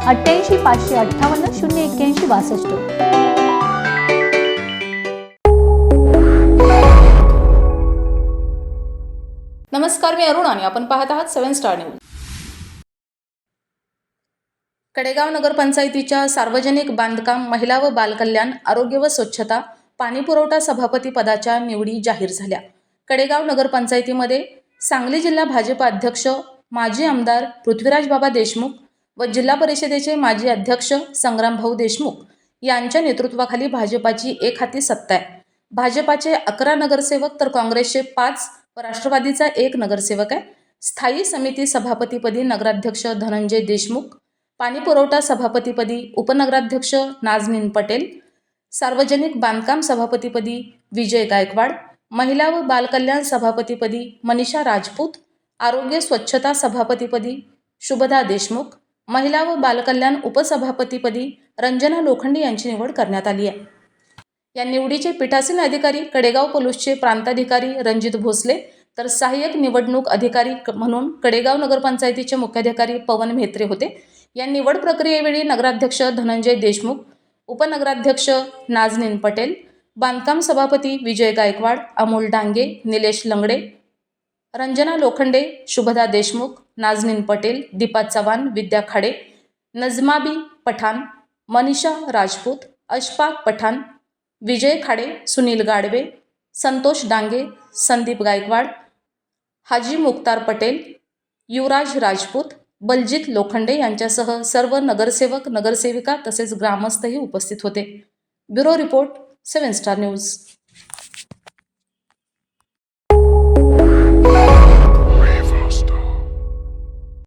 अठ्ठ्याऐंशी पाचशे अठ्ठावन्न शून्य एक्क्याऐंशी बासष्ट. नमस्कार मी अरुण आणि आपण पाहत आहात सेवन स्टार न्यूज. कडेगाव नगरपंचायतीच्या सार्वजनिक बांधकाम महिला व बालकल्याण आरोग्य व स्वच्छता पाणीपुरवठा सभापती पदाच्या निवडी जाहीर झाल्या. कडेगाव नगरपंचायतीमध्ये सांगली जिल्हा भाजप अध्यक्ष माजी आमदार पृथ्वीराज बाबा देशमुख व जिल्हा परिषदेचे माजी अध्यक्ष संग्रामभाऊ देशमुख यांच्या नेतृत्वाखाली भाजपाची एक हाती सत्ता आहे. भाजपाचे अकरा नगरसेवक तर काँग्रेसचे पाच व राष्ट्रवादीचा एक नगरसेवक आहे. स्थायी समिती सभापतीपदी नगराध्यक्ष धनंजय देशमुख पाणीपुरवठा सभापतीपदी उपनगराध्यक्ष नाजनीन पटेल सार्वजनिक बांधकाम सभापतीपदी विजय गायकवाड महिला व बालकल्याण सभापतीपदी मनीषा राजपूत आरोग्य स्वच्छता सभापतीपदी शुभदा देशमुख महिला व बालकल्याण उपसभापतीपदी रंजना लोखंडे यांची निवड करण्यात आली आहे. या निवडीचे पीठासीन अधिकारी कडेगाव पोलीसचे प्रांताधिकारी रणजित भोसले तर सहाय्यक निवडणूक अधिकारी क- म्हणून कडेगाव नगरपंचायतीचे मुख्याधिकारी पवन म्हेत्रे होते. या निवड प्रक्रियेवेळी नगराध्यक्ष धनंजय देशमुख उपनगराध्यक्ष नाजनीन पटेल बांधकाम सभापती विजय गायकवाड अमोल डांगे निलेश लंगडे रंजना लोखंडे शुभदा देशमुख नाजनीन पटेल दीपा चव्हाण विद्या खाडे नजमाबी पठाण मनीषा राजपूत अशफाक पठाण विजय खाडे सुनील गाडवे संतोष डांगे संदीप गायकवाड हाजी मुक्तार पटेल युवराज राजपूत बलजित लोखंडे यांच्यासह सर्व नगरसेवक नगरसेविका तसेच ग्रामस्थही उपस्थित होते. Bureau report seven star news.